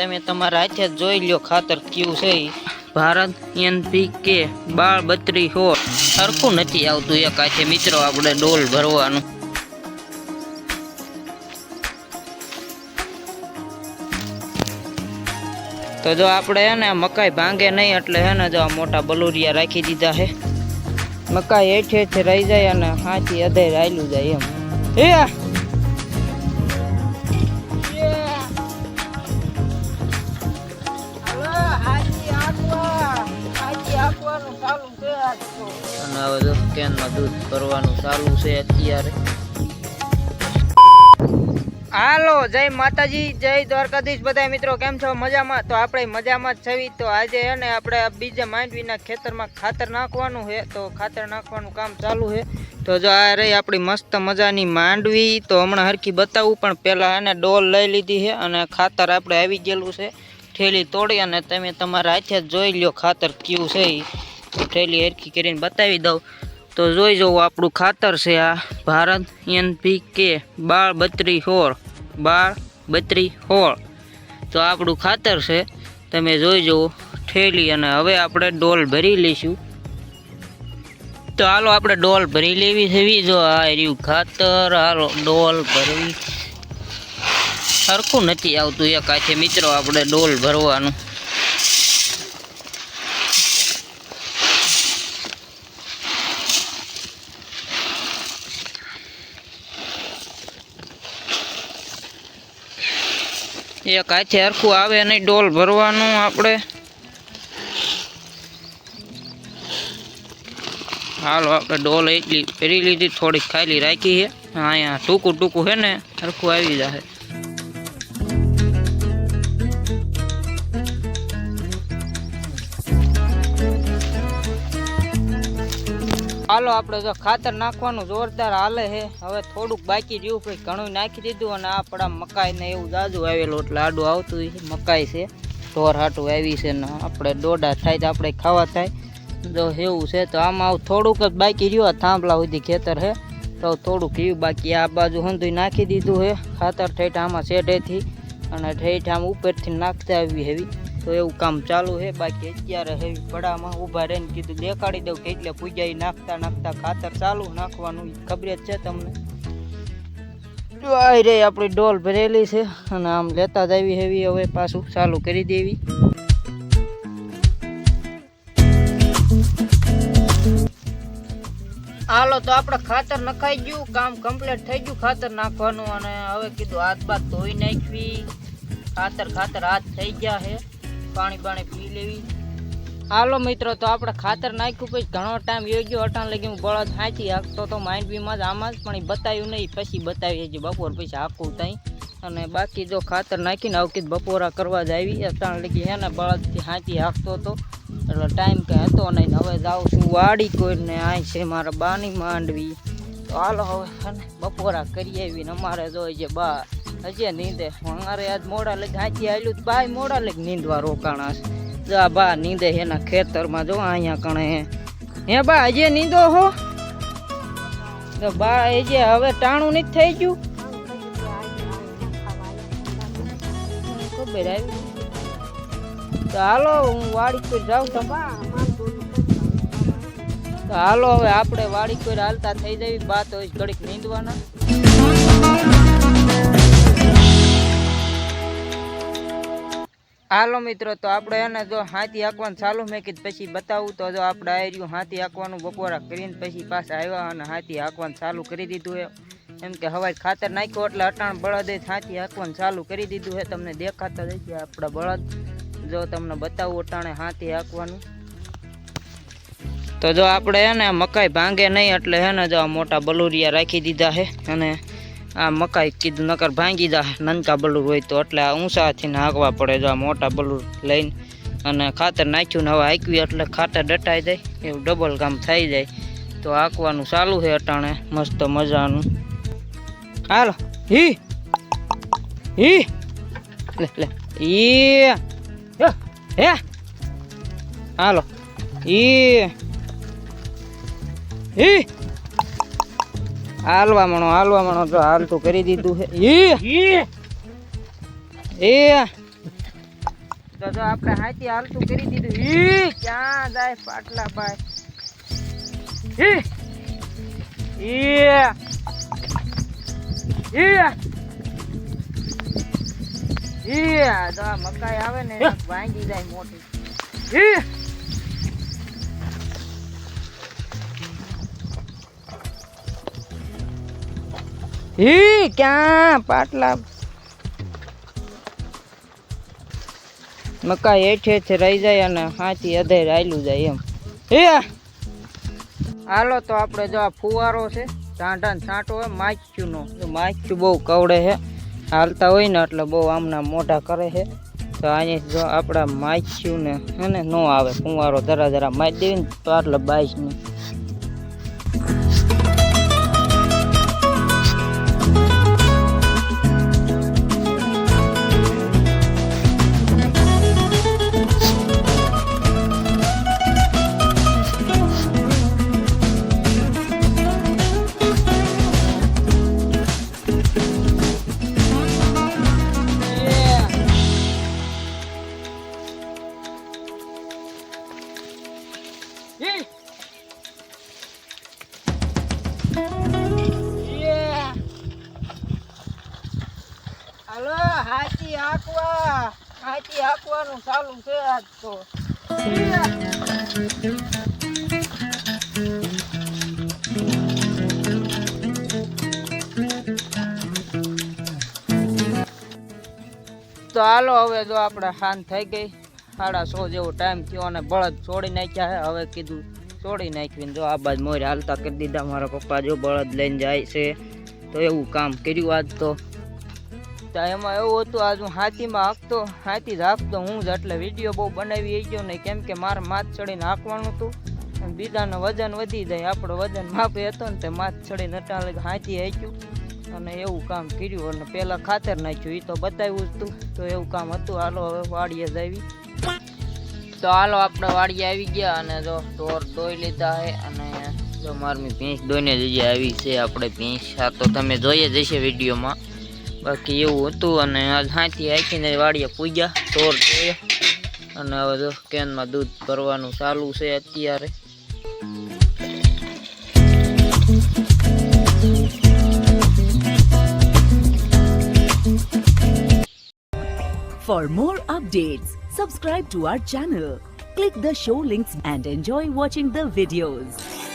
તમે તમારા હાથે જોઈ લ્યો ખાતર કયું છે ભારત એનપીકે બાળ બત્રી હો. સરખું નથી આવતું એક હાથે મિત્રો આપણે ડોલ ભરવાનું. તો જો આપણે હે ને મકાઈ ભાંગે નહીં એટલે હે ને જો મોટા બલુરિયા રાખી દીધા છે મકાઈ હેઠે હેઠે રહી જાય અને હાથી અધે રાયલું જાય એમ. એ અને હવે જો કેનમાં દૂધ ભરવાનું ચાલુ છે અત્યારે. હાલો જય માતાજી જય દ્વારકાધીશ બધા મિત્રો કેમ છો? મજામાં? તો આપણે મજામાં જ છવી. તો આજે હે ને આપણે બીજા માંડવીના ખેતરમાં ખાતર નાખવાનું છે. તો ખાતર નાખવાનું કામ ચાલુ છે. તો જો આ રહી આપણી મસ્ત મજાની માંડવી. તો હમણાં હરખી બતાવું પણ પહેલાં એને ડોલ લઈ લીધી છે અને ખાતર આપણે આવી ગયેલું છે. ઠેલી તોડી અને તમે તમારા હાથે જ જોઈ લ્યો ખાતર કયું છે ઈ. ઠેલી હરખી કરીને બતાવી દઉં. તો જોઈ જવું આપણું ખાતર છે આ ભારત એનપીકે બાળ બત્રી હોળ, બાળ બત્રી હોળ. તો આપણું ખાતર છે, તમે જોઈ જુઓ ઠેલી અને હવે આપણે ડોલ ભરી લઈશું. તો હાલો આપણે ડોલ ભરી લેવી થવી જો આ રહ્યું ખાતર, હાલો ડોલ ભરવી સરખું નથી આવતું એક આથી મિત્રો, આપણે ડોલ ભરવાનું. એક હાથે હરખું આવે નહીં ડોલ ભરવાનું આપણે. હાલો, આપણે ડોલ એટલી ફેરી લીધી, થોડીક ખાલી રાખી છે. અહીંયા ટૂંકું ટૂંકું છે ને, હરખું આવી જશે હાલો, આપણે જો ખાતર નાખવાનું જોરદાર હાલે છે. હવે થોડુંક બાકી રહ્યું પછી ઘણું નાખી દીધું અને આપણા મકાઈ ને એવું જાજુ આવેલું એટલે આડું આવતું છે મકાઈ છે. ઢોર હાટું આવી છે ને આપણે દોડા થાય તો આપણે ખાવા થાય. જો એવું છે તો આમાં આવું થોડુંક જ બાકી રહ્યું થાંભલા સુધી ખેતર છે. તો થોડુંક રહ્યું, બાકી આ બાજુ હંધું નાખી દીધું છે. ખાતર ઠેઠ આમાં શેઢેથી અને ઠેઠ આમ ઉપરથી નાખતા આવી હેવી. તો એવું કામ ચાલુ છે. બાકી અત્યારે હેવી પડામાં ઊભા રહીને કીધું, દેખાડી દઉં કે એટલે પૂજાઈ નાખતા નાખતા ખાતર ચાલુ નાખવાનું ખબર જ છે તમને. જો આ રે આપણી ડોલ ભરેલી છે અને આમ લેતા જ આવી હેવી હવે પાછું ચાલુ કરી દેવી. હાલો તો આપણે ખાતર નખાઈ ગયું, કામ કમ્પ્લીટ થઈ ગયું ખાતર નાખવાનું અને હવે કીધું હાથ બાદ ધોઈ નાખવી. ખાતર ખાતર હાથ થઈ ગયા છે. પાણી પાણી પી લેવી. હાલો મિત્રો, તો આપણે ખાતર નાખ્યું પછી ઘણો ટાઈમ યોગ્ય ગયો લગી હું બળદ હાંચી હાંકતો તો માઇન્ડ બીમાં જ આમાં જ, પણ એ બતાવ્યું નહીં. પછી બતાવી હજી બપોર પછી હાંકવું ત્યાં અને બાકી જો ખાતર નાખીને આવકી બપોરા કરવા જ આવી. અટાણ લગી હે ને, બળદથી હાંચી હાંકતો હતો એટલે ટાઈમ કંઈ હતો નહીં. હવે જાઉં છું વાડી કોઈને આય છે મારા બાની માંડવી. તો હાલો હવે બપોરા કરી આવીને અમારે જોઈએ બા હજી નીંદે. અમારે આજ મોડા લગ હાથી આવેલું તો બાય મોડા લગ નીંદવા રોકાણા છે. જો આ બા નીંદે એના ખેતરમાં. જો અહીંયા કણે હે. હે બા, હજી નીંદો હો. તો બા હજી હવે ટાણું નથી થઈ ગયું. ખબર આવી. તો હાલો, હું વાડી પર જાઉં તો તો હાલો, હવે આપણે વાડી પર હાલતા થઈ જવી. બા તો ઘડીક નીંદવાના. હાલો મિત્રો, તો આપણે એને જો હાથી હાંકવાનું ચાલુ મેં કીધું પછી બતાવું. તો જો આપણે આવી રહ્યું હાથી હાંકવાનું, બપોરા કરીને પછી પાછા આવ્યા અને હાથી હાંકવાનું ચાલુ કરી દીધું છે. એમ કે હવાઈ ખાતર નાખ્યો એટલે અટાણ બળદે હાથી હાંકવાનું ચાલુ કરી દીધું છે. તમને દેખાતા જ છે આપણા બળદ. જો તમને બતાવું અટાણે હાથી હાંકવાનું. તો જો આપણે એને મકાઈ ભાંગે નહીં એટલે હે ને જો આ મોટા બલુરિયા રાખી દીધા છે. અને આ મકાઈ કીધું નકર ભાંગી જા નનકા બલુર હોય તો એટલે આ ઊંચાથી નાખવા પડે જો આ મોટા બલુર લઈને. અને ખાતર નાખ્યું ને હવે હાંકવી એટલે ખાતર ડટાઈ જાય એવું ડબલ કામ થઈ જાય. તો હાંકવાનું ચાલુ છે અટાણે મસ્ત મજાનું. હાલો હી હી લે લે ઈ હે, હે હાલો ઈ ઈ હાલવા મણો હાલવા મણો હાલ હાલતું કરી દીધું છે ઈ! એ તો જો આપણે હાથી હાલતું કરી દીધું. ઈ! ક્યાં જાય પાટલા ભાઈ? ઈ! ઈ! ઈ! ઈ! તો મકાઈ આવે ને વાંગી જાય મોટી. ઈ! ઈ ક્યાં? પાટલા. મકાઈ હેઠે હેઠે રહી જાય અને હાથી અધેર આયલું જાય એમ. હે હાલો તો આપણે જો આ ફુવારો છે ટાંટા ને છાંટો હોય માચ્યું નો માચ્યું બહુ કવડે છે હાલતા હોય ને એટલે બહુ આમના મોઢા કરે છે તો અહીંયા જો આપણા માચ્યું ને હે ને નો આવે, ફુવારો જરા જરા માચી દેવી ને તો આટલે બાઈસ ને હાથી હાંકવાનું ચાલુ છે આજ તો. તો હાલો હવે જો આપણે શાંત થઈ ગઈ. સાડા સો જેવો ટાઈમ થયો અને બળદ છોડી નાખ્યા હવે કીધું છોડી નાખ્યું જો આ બાજ મોર હાલતા કરી દીધા. મારા પપ્પા જો બળદ લઈને જાય છે તો એવું કામ કર્યું આજ તો. તો એમાં એવું હતું, આજ હું હાથીમાં હાંકતો, હાથી જ હાંકતો હું જ, એટલે વીડિયો બહુ બનાવી ગયો નહીં કેમ કે મારે માથ ચડીને હાંકવાનું હતું. અને બીજાનું વજન વધી જાય, આપણો વજન માપે હતો ને તે માથ ચડીને અટાણે હાથી હાંક્યું અને એવું કામ કર્યું, અને પહેલાં ખાતર નાખ્યું એ તો બતાવ્યું હતું તો. એવું કામ હતું, હાલો હવે વાડીએ જ આવી. તો હાલો આપણે વાડીએ આવી ગયા, અને જો ઢોર દોઈ લીધા છે અને જો મારી ભેંસ દોઈને જઈએ આવી છે, આપણે ભેંસ તો તમે જોઈએ જ હશે વિડીયોમાં. બાકી એવું હતું અને આજ હાથી હાંકીને વાડીએ પૂગ્યા ચોર જોઈએ અને હવે જો કેનમાં દૂધ ભરવાનું ચાલુ છે અત્યારે For more updates, subscribe to our channel, click the show links and enjoy watching the videos.